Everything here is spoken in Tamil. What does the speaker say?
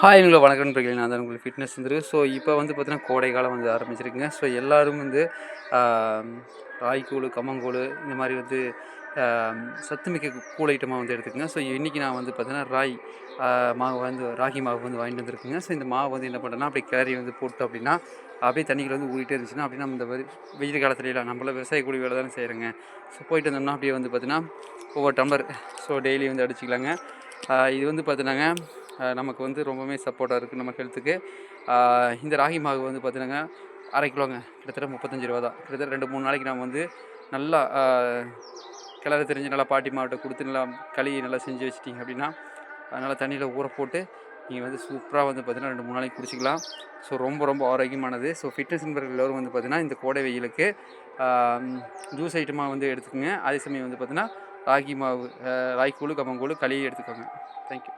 ஹாய் உங்களை வணக்கம் நண்பர்களே நான் தான் உங்களுக்கு ஃபிட்னஸ் வந்துரு ஸோ இப்போ வந்து பார்த்தீங்கன்னா கோடை காலம் வந்து ஆரம்பிச்சிருக்குங்க. ஸோ எல்லோரும் வந்து ஆம், ராய்க்கூழ் கம்மங்கூழ் இந்த மாதிரி வந்து சத்துமிக்க கூழ் ஐட்டமாக வந்து எடுத்துக்கங்க. ஸோ இன்றைக்கி நான் வந்து பார்த்தீங்கன்னா ராய் மாவு வந்து ராகி மாவு வந்து வாங்கிட்டு வந்திருக்குங்க. ஸோ இந்த மாவு வந்து என்ன பண்ணுறேன்னா அப்படியே கிளறி வந்து போட்டு அப்படின்னா அப்படியே தண்ணிக்குள்ள வந்து ஊறிட்டே இருந்துச்சுன்னா அப்படின்னா நம்ம இந்த வெயில் காலத்துல நம்மள விவசாய கூலி வேலை தானே செய்கிறேங்க ஸோ போயிட்டு வந்தோம்னா அப்படியே வந்து பார்த்தீங்கன்னா ஒவ்வொரு டம்ளர் ஸோ டெய்லி வந்து அடிச்சுக்கலாங்க. இது வந்து பார்த்தினாங்க நமக்கு வந்து ரொம்பவுமே சப்போர்ட்டாக இருக்குது நம்ம ஹெல்த்துக்கு இந்த ராகி மாவு வந்து பார்த்தினாங்க அரை கிலோங்க கிட்டத்தட்ட முப்பத்தஞ்சு ரூபா தான் கிட்டத்தட்ட ரெண்டு மூணு நாளைக்கு நம்ம வந்து நல்லா ஆ, கிளற தெரிஞ்சு நல்லா பாட்டி மாவட்ட கொடுத்து நல்லா களி நல்லா செஞ்சு வச்சிட்டிங்க அப்படின்னா நல்லா தண்ணியில் ஊற போட்டு நீங்கள் வந்து சூப்பராக வந்து பார்த்தீங்கன்னா ரெண்டு மூணு நாளைக்கு குடிச்சிக்கலாம். ஸோ ரொம்ப ரொம்ப ஆரோக்கியமானது. ஸோ ஃபிட்னஸ் நண்பர்கள் எல்லோரும் வந்து பார்த்திங்கன்னா இந்த கோடை வெயிலுக்கு ஜூஸ் ஐட்டமாக வந்து எடுத்துக்கோங்க. அதே சமயம் வந்து பார்த்திங்கன்னா ராகி மாவு ராகி கூழு கம்மங்கூழ் களி எடுத்துக்கோங்க. தேங்க்யூ